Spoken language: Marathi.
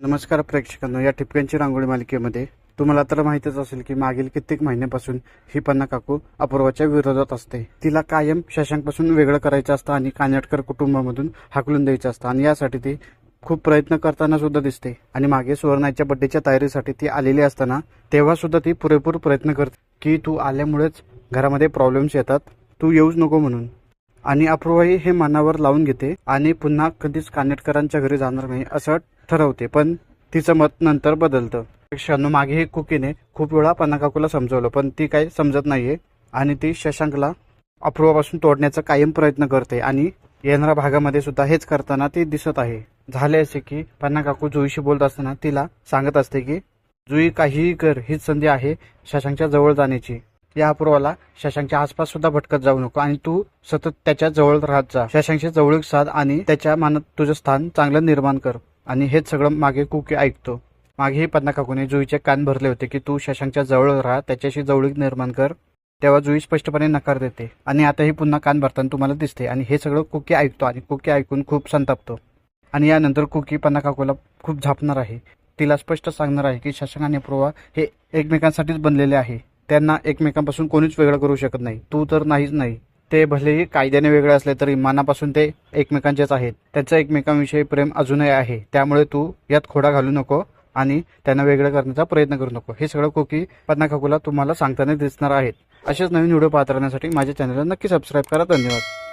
नमस्कार प्रेक्षकांनो या ठिपक्यांची रांगोळी मालिकेमध्ये तुम्हाला तर माहितीच असेल की मागील कित्येक महिन्यापासून ही पन्ना काकू अपूर्वाच्या विरोधात असते. तिला कायम शशांकपासून वेगळं करायचं असतं आणि कानेटकर कुटुंबामधून हाकलून द्यायचं असतं आणि यासाठी ती खूप प्रयत्न करताना सुद्धा दिसते. आणि मागे सुवर्णाच्या बड्डेच्या तयारीसाठी ती आलेली असताना तेव्हा सुद्धा ती पुरेपूर प्रयत्न करते की तू आल्यामुळेच घरामध्ये प्रॉब्लेम्स येतात. तू येऊच नको म्हणून. आणि अपूर्वाही हे मनावर लावून घेते आणि पुन्हा कधीच कानेटकरांच्या घरी जाणार नाही असं ठरवते. पण तिचं मत नंतर बदलतं. शनू मागे हे कुकीने खूप वेळा पन्नाकाकूला समजवलं पण ती काही समजत नाहीये आणि ती शशांकला अपूर्वापासून तोडण्याचा कायम प्रयत्न करते आणि येणाऱ्या भागामध्ये सुद्धा हेच करताना ती दिसत आहे. झाले असे की पन्ना काकू जुईशी बोलत असताना तिला सांगत असते की जुई काहीही कर हीच संधी आहे शशांकच्या जवळ जाण्याची. या अपूर्वाला शशांकच्या आसपास सुद्धा भटकत जाऊ नको आणि तू सतत त्याच्याजवळ राहत जा. शशांकच्या जवळीक साध आणि त्याच्या मनात तुझं स्थान चांगलं निर्माण कर. आणि हेच सगळं मागे कुकी ऐकतो. मागेही पन्ना काकूने जुईचे कान भरले होते की तू शशांकच्या जवळ राहा त्याच्याशी जवळीक निर्माण कर. तेव्हा जुई स्पष्टपणे नकार देते. आणि आताही पुन्हा कान भरताना तुम्हाला दिसते. आणि हे सगळं कुकी ऐकतो आणि कुकी ऐकून खूप संतापतो. आणि यानंतर कुकी पन्ना काकूला खूप झापणार आहे. तिला स्पष्ट सांगणार आहे की शशांक आणि अपूर्वा हे एकमेकांसाठीच बनलेले आहे. त्यांना एकमेकांपासून कोणीच वेगळं करू शकत नाही. तू तर नाहीच नाही. ते भलेही कायद्याने वेगळे असले तरी मनापासून ते एकमेकांचेच आहेत. त्यांचं एकमेकांविषयी प्रेम अजूनही आहे. त्यामुळे तू यात खोडा घालू नको आणि त्यांना वेगळं करण्याचा प्रयत्न करू नको. हे सगळं कोकी पन्ना खकुला तुम्हाला सांगताना दिसणार आहेत. असेच नवीन व्हिडिओ पाहत राहण्यासाठी माझ्या चॅनलला नक्की सबस्क्राईब करा. धन्यवाद.